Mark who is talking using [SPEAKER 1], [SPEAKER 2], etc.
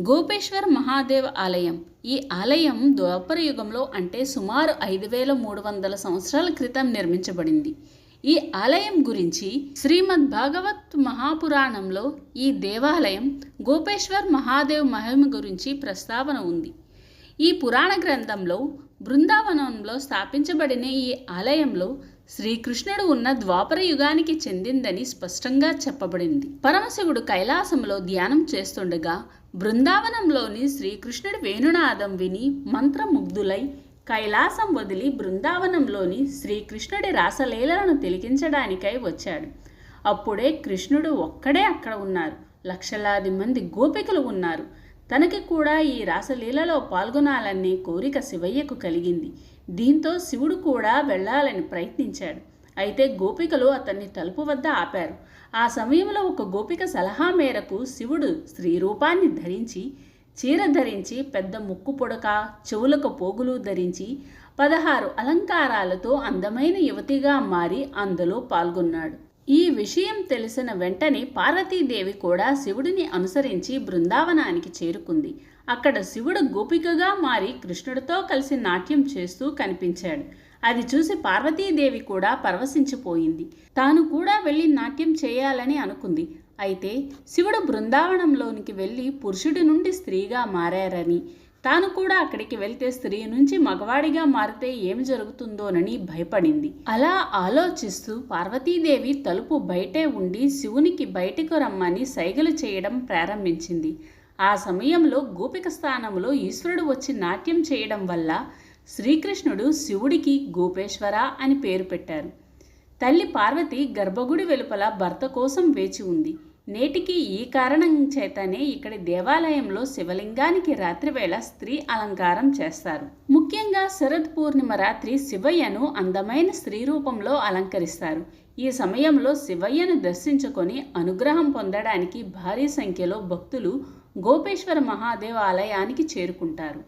[SPEAKER 1] గోపేశ్వర్ మహాదేవ్ ఆలయం. ఈ ఆలయం ద్వాపర యుగంలో అంటే సుమారు ఐదు వేల మూడు వందల సంవత్సరాల క్రితం నిర్మించబడింది. ఈ ఆలయం గురించి శ్రీమద్ భాగవత్ మహాపురాణంలో ఈ దేవాలయం గోపేశ్వర్ మహాదేవ్ మహిమ గురించి ప్రస్తావన ఉంది. ఈ పురాణ గ్రంథంలో బృందావనంలో స్థాపించబడిన ఈ ఆలయంలో శ్రీకృష్ణుడు ఉన్న ద్వాపర యుగానికి చెందిందని స్పష్టంగా చెప్పబడింది. పరమశివుడు కైలాసంలో ధ్యానం చేస్తుండగా బృందావనంలోని శ్రీకృష్ణుడి వేణునాదం విని మంత్రముగ్ధులై కైలాసం వదిలి బృందావనంలోని శ్రీకృష్ణుడి రాసలీలను తిలికించడానికై వచ్చాడు. అప్పుడే కృష్ణుడు ఒక్కడే అక్కడ ఉన్నారు. లక్షలాది మంది గోపికలు ఉన్నారు. తనకి కూడా ఈ రాసలీలలో పాల్గొనాలనే కోరిక శివయ్యకు కలిగింది. దీంతో శివుడు కూడా వెళ్ళాలని ప్రయత్నించాడు. అయితే గోపికలు అతన్ని తలుపు వద్ద ఆపారు. ఆ సమయంలో ఒక గోపిక సలహా మేరకు శివుడు స్త్రీ రూపాన్ని ధరించి చీర ధరించి పెద్ద ముక్కు పొడక చెవులకు పోగులు ధరించి పదహారు అలంకారాలతో అందమైన యువతిగా మారి అందులో పాల్గొన్నాడు. ఈ విషయం తెలిసిన వెంటనే పార్వతీదేవి కూడా శివుడిని అనుసరించి బృందావనానికి చేరుకుంది. అక్కడ శివుడు గోపికగా మారి కృష్ణుడితో కలిసి నాట్యం చేస్తూ కనిపించాడు. అది చూసి పార్వతీదేవి కూడా పరవశించిపోయింది. తాను కూడా వెళ్ళి నాట్యం చేయాలని అనుకుంది. అయితే శివుడు బృందావనంలోనికి వెళ్ళి పురుషుడి నుండి స్త్రీగా మారారని తాను కూడా అక్కడికి వెళ్తే స్త్రీ నుంచి మగవాడిగా మారితే ఏమి జరుగుతుందోనని భయపడింది. అలా ఆలోచిస్తూ పార్వతీదేవి తలుపు బయటే ఉండి శివునికి బయటకు రమ్మని సైగలు చేయడం ప్రారంభించింది. ఆ సమయంలో గోపిక స్థానంలో ఈశ్వరుడు వచ్చి నాట్యం చేయడం వల్ల శ్రీకృష్ణుడు శివుడికి గోపేశ్వర అని పేరు పెట్టారు. తల్లి పార్వతి గర్భగుడి వెలుపల భర్త కోసం వేచి ఉంది. నేటికి ఈ కారణం చేతనే ఇక్కడి దేవాలయంలో శివలింగానికి రాత్రివేళ స్త్రీ అలంకారం చేస్తారు. ముఖ్యంగా శరద్ పూర్ణిమ రాత్రి శివయ్యను అందమైన స్త్రీ రూపంలో అలంకరిస్తారు. ఈ సమయంలో శివయ్యను దర్శించుకొని అనుగ్రహం పొందడానికి భారీ సంఖ్యలో భక్తులు గోపేశ్వర మహాదేవ ఆలయానికి చేరుకుంటారు.